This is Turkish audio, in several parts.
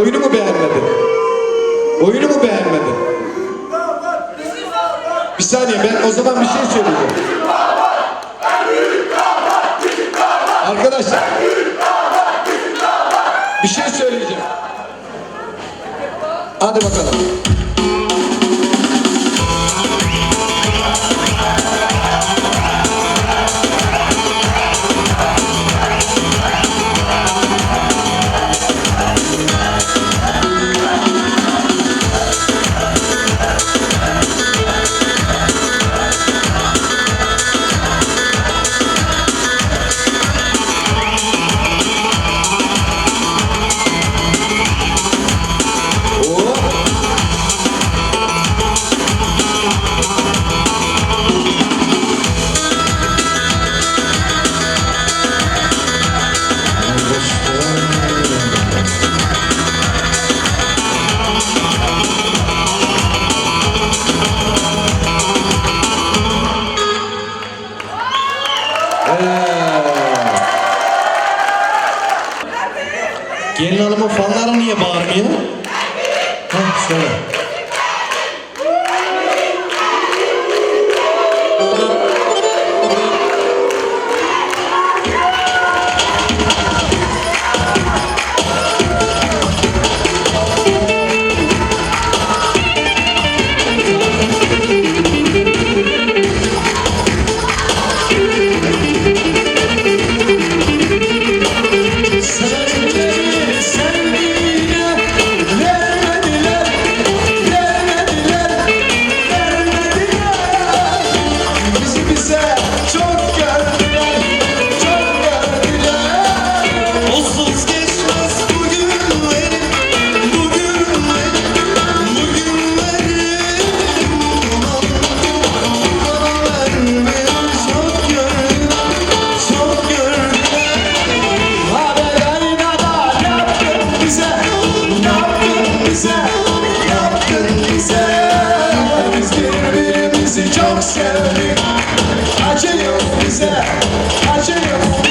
Oyunu mu beğenmedin? Oyunu mu beğenmedin? Bir saniye ben o zaman bir şey söyleyeceğim. Arkadaşlar bir şey söyleyeceğim. Hadi bakalım. Emine fanları niye bağırmıyor? Heh, söyle. Acıyor bize, acıyor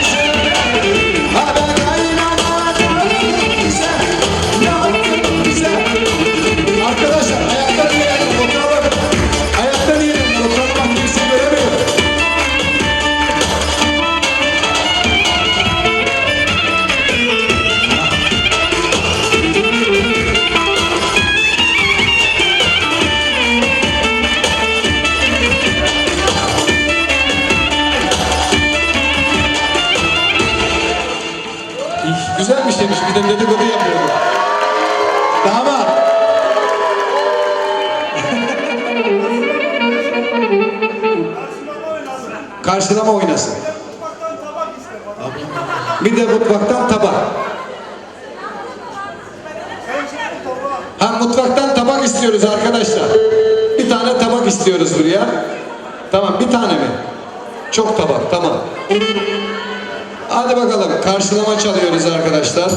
Karşılama oynasın. Bir de mutfaktan tabak. Ha mutfaktan tabak istiyoruz arkadaşlar. Bir tane tabak istiyoruz buraya. Tamam bir tane mi? Çok tabak tamam. Hadi bakalım karşılama çalıyoruz arkadaşlar.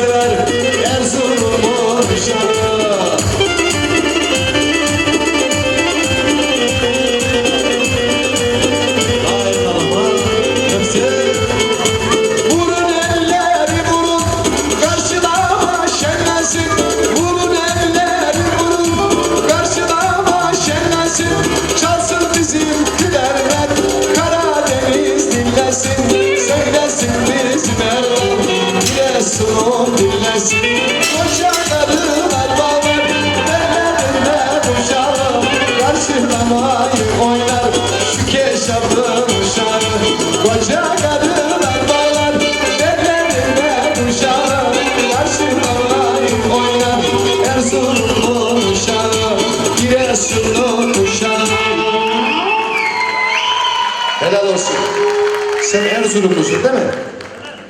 sever Artık oynar şu keşafın uşağı kadınlar bağlar Derlerine uşağı Karşın oynar Erzurum'un uşağı Giresun'un Helal olsun. Sen Erzurumlusun değil mi?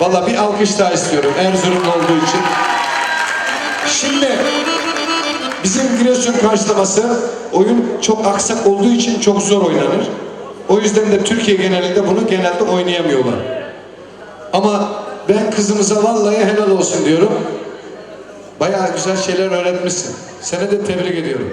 Valla bir alkış daha istiyorum Erzurumlu olduğu için. Şimdi bizim Giresun karşılaması oyun çok aksak olduğu için çok zor oynanır. O yüzden de Türkiye genelinde bunu genelde oynayamıyorlar. Ama ben kızımıza vallahi helal olsun diyorum. Bayağı güzel şeyler öğretmişsin. Seni de tebrik ediyorum.